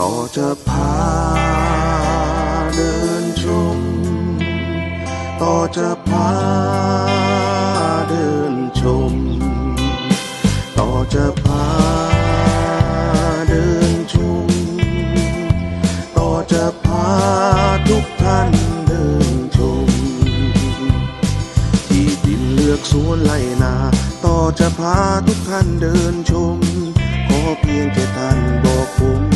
ต่อจะพาเดินชม ต่อจะพาเดินชม ต่อจะพาเดินชม ต่อจะพาทุกท่านเดินชม ที่ดินเลือกสวนไล่นา ต่อจะพาทุกท่านเดินชม ขอเพียงแค่ท่านบอกผม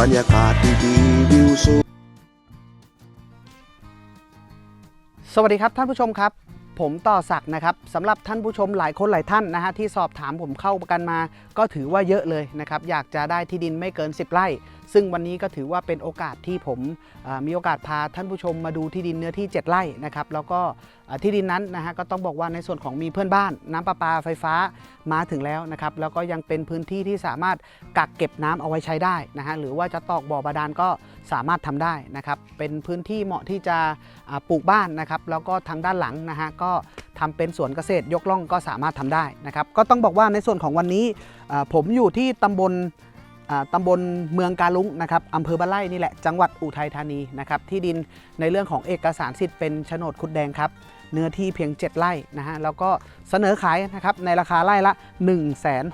บรรยากาศดีๆวิวสวยสวัสดีครับท่านผู้ชมครับ ผมต่อศักดิ์นะครับสำหรับท่านผู้ชมหลายคนหลายท่านนะฮะที่สอบถามผมเข้าประกันมา ก็ถือว่าเยอะเลยนะครับ อยากจะได้ที่ดินไม่เกิน 10 ไร่ ซึ่งวันนี้ก็ถือว่าเป็นโอกาสที่ผมมีโอกาสพาท่านผู้ชมมาดูที่ดินเนื้อที่ 7 ไร่นะครับแล้วก็ที่ดินนั้นนะฮะก็ต้องบอกว่าในส่วนของมีเพื่อนบ้าน น้ำประปาไฟฟ้ามาถึงแล้วนะครับแล้วก็ยังเป็นพื้นที่ที่สามารถกักเก็บน้ำเอาไว้ใช้ได้นะฮะหรือว่าจะตอกบ่อบาดาลก็สามารถทำได้นะครับเป็นพื้นที่เหมาะที่จะปลูกบ้านนะครับแล้วก็ทางด้านหลังนะฮะก็ทำเป็นสวนเกษตรยกล่องก็สามารถทำได้นะครับก็ต้องบอกว่าในส่วนของวันนี้ผมอยู่ที่ตำบล ตำบลเมืองกาลุงนะครับอำเภอบ้านไร่นี่แหละจังหวัดอุทัยธานีนะครับที่ดินในเรื่องของเอกสารสิทธิ์เป็นโฉนดคุดแดงครับเนื้อที่เพียง 7 ไร่นะฮะแล้วก็เสนอขายนะครับในราคาไร่ละ 1 6 0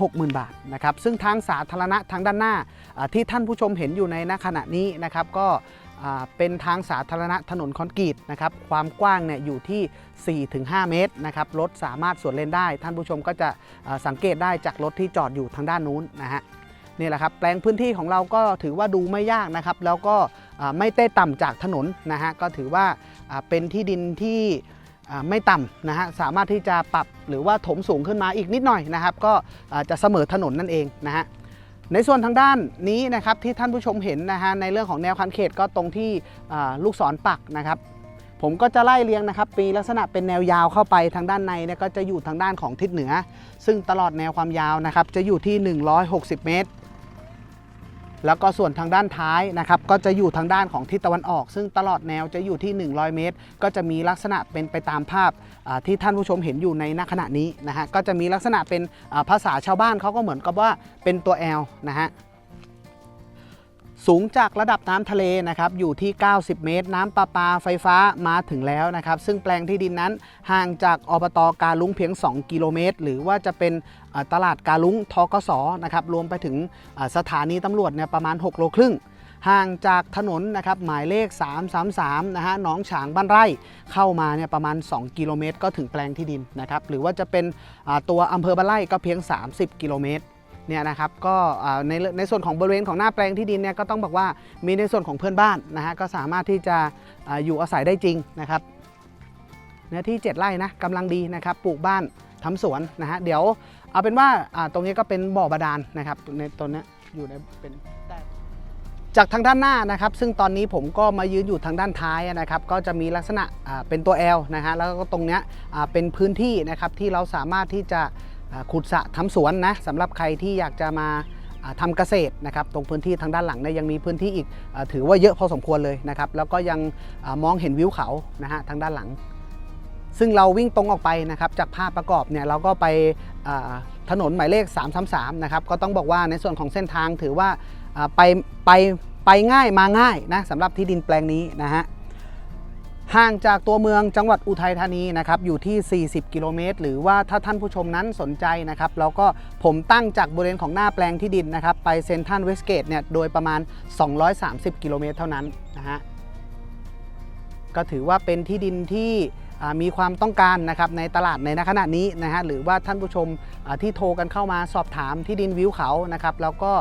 0 0 0 บาทนะครับซึ่งทางสาธารณะทางด้านหน้าที่ท่านผู้ชมเห็นอยู่ในณขณะนี้นะครับก็เป็นทางสาธารณะถนนคอนกรีตนะครับความกว้างเนี่ยอยู่ที่ 4-5 เมตรนะครับรถสามารถสวนเลนได้ ท่านผู้ชมก็จะสังเกตได้จากรถที่จอดอยู่ทางด้านนู้นนะฮะ นี่แหละครับแปลงพื้นที่ของเราก็ถือว่าดูไม่ยากนะครับ แล้วก็ไม่เต้ต่ำจากถนนนะฮะก็ถือว่าเป็นที่ดินที่ไม่ต่ำนะฮะสามารถที่จะปรับหรือว่าถมสูงขึ้นมาอีกนิดหน่อยนะครับ ก็จะเสมอถนนนั่นเองนะฮะในส่วนทางด้านนี้นะครับที่ท่านผู้ชมเห็นนะฮะในเรื่องของแนวคันเขตก็ตรงที่ลูกศรปักนะครับ ผมก็จะไล่เรียงนะครับปีลักษณะเป็นแนวยาวเข้าไปทางด้านในเนี่ยก็จะอยู่ทางด้านของทิศเหนือ ซึ่งตลอดแนวความยาวนะครับจะอยู่ที่ 160 เมตร แล้วก็ส่วนทางด้านท้ายนะครับก็จะอยู่ทางด้านของทิศตะวันออก ซึ่งตลอดแนวจะอยู่ที่ 100 เมตร ก็จะมีลักษณะเป็นไปตามภาพที่ท่านผู้ชมเห็นอยู่ในณขณะนี้นะฮะก็จะมีลักษณะเป็นภาษาชาวบ้านเขาก็เหมือนกับว่าเป็นตัว L นะฮะ สูงจากระดับน้ำทะเลนะครับอยู่ที่ 90 เมตร น้ำประปาไฟฟ้ามาถึงแล้วนะครับ ซึ่งแปลงที่ดินนั้นห่างจากอบตกาลุงเพียง 2 กิโลเมตร หรือว่าจะเป็นตลาดกาลุงทกสนะครับรวมไปถึงสถานีตำรวจเนี่ยประมาณ 6 โลครึ่งห่างจากถนนนะครับหมายเลข 333 นะฮะหนองฉางบ้านไร่เข้ามาเนี่ยประมาณ 2 กิโลเมตร ก็ถึงแปลงที่ดินนะครับหรือว่าจะเป็นตัวอำเภอบ้านไร่ก็เพียง 30 กิโลเมตร เนี่ยนะครับก็ในในส่วนของบริเวณของหน้าแปลงที่ดินเนี่ยก็ต้องบอกว่ามีในส่วนของเพื่อนบ้านนะฮะก็สามารถที่จะออยู่อาศัยได้จริงนะครับเนื้อที่ 7 ไร่นะกำลังดีนะครับปลูกบ้านทำสวนนะฮะเดี๋ยวเอาเป็นว่าตรงนี้ก็เป็นบ่อบาดาลนะครับในตัวนี้อยู่ในเป็นจากทางด้านหน้านะครับ ซึ่งตอนนี้ผมก็มายืนอยู่ทางด้านท้ายนะครับ ก็จะมีลักษณะเป็นตัว L นะฮะแล้วก็ตรงเนี้ยเป็นพื้นที่นะครับที่เราสามารถที่จะ ขุดสระทำสวนนะสำหรับใครที่อยากจะมาอ่าทำเกษตรนะครับตรงพื้นที่ทางด้านหลังเนี่ยยังมีพื้นที่อีกอถือว่าเยอะพอสมควรเลยนะครับแล้วก็ยังอมองเห็นวิวเขานะฮะทางด้านหลัง ซึ่งเราวิ่งตรงออกไปนะครับจากภาพประกอบเนี่ยเราก็ไปถนนหมายเลข 333นะครับก็ต้องบอกว่าในส่วนของเส้นทางถือว่าไปไปไปง่ายมาง่ายนะสำหรับที่ดินแปลงนี้นะฮะ ห่างจากตัวเมืองจังหวัดอุทัยธานีนะครับอยู่ที่ 40 กิโลเมตร หรือว่าถ้าท่านผู้ชมนั้นสนใจนะครับแล้วก็ผมตั้งจากบริเวณของหน้าแปลงที่ดินนะครับไปเซนทัลเวสเกตเนี่ยโดยประมาณ 230 กิโลเมตรเท่านั้นนะฮะก็ถือว่าเป็นที่ดินที่มีความต้องการนะครับในตลาดในขณะนี้นะฮะหรือว่าท่านผู้ชมที่โทรกันเข้ามาสอบถามที่ดินวิวเขานะครับแล้วก็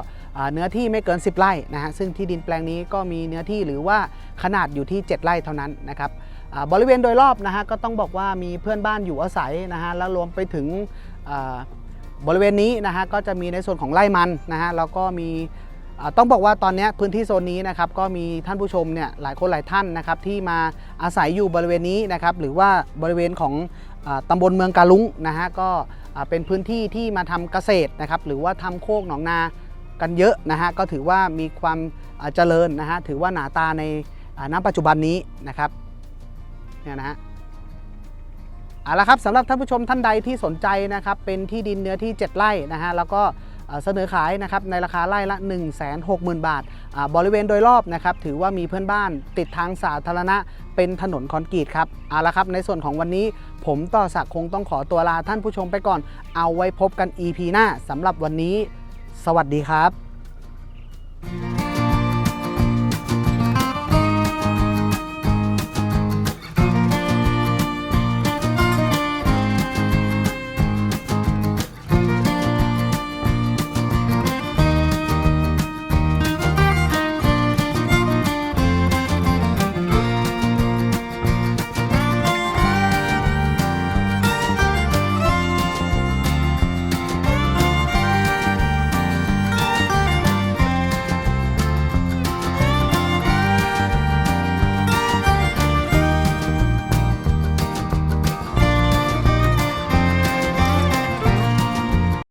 เนื้อที่ไม่เกิน 10 ไร่นะฮะซึ่งที่ดินแปลงนี้ก็มีเนื้อที่หรือว่าขนาดอยู่ที่ 7 ไร่เท่านั้นนะครับบริเวณโดยรอบนะฮะก็ต้องบอกว่ามีเพื่อนบ้านอยู่อาศัยนะฮะแล้วรวมไปถึงบริเวณนี้นะฮะก็จะมีในส่วนของไร่มันนะฮะแล้วก็มีต้องบอกว่าตอนนี้พื้นที่โซนนี้นะครับก็มีท่านผู้ชมเนี่ยหลายคนหลายท่านนะครับที่มาอาศัยอยู่บริเวณนี้นะครับหรือว่าบริเวณของอาตำบลเมืองกาลุงนะฮะก็เป็นพื้นที่ที่มาทำเกษตรนะครับหรือว่าทำโคกหนองนา กันเยอะนะฮะก็ถือว่ามีความเจริญนะฮะถือว่าหนาตาในอ่าณปัจจุบันนี้นะครับเนี่ยนะฮะเอาละครับสำหรับท่านผู้ชมท่านใดที่สนใจนะครับเป็นที่ดินเนื้อที่ 7 ไร่นะฮะแล้วก็เสนอขายนะครับในราคาไร่ละ 1 6 0 0 0 0 บาทอ่าบริเวณโดยรอบนะครับถือว่ามีเพื่อนบ้านติดทางสาธารณะ เป็นถนนคอนกรีตครับเอาละครับในส่วนของวันนี้ ผมต่อศักคงต้องขอตัวลาท่านผู้ชมไปก่อน เอาไว้พบกัน EP หน้าสำหรับวันนี้ สวัสดีครับ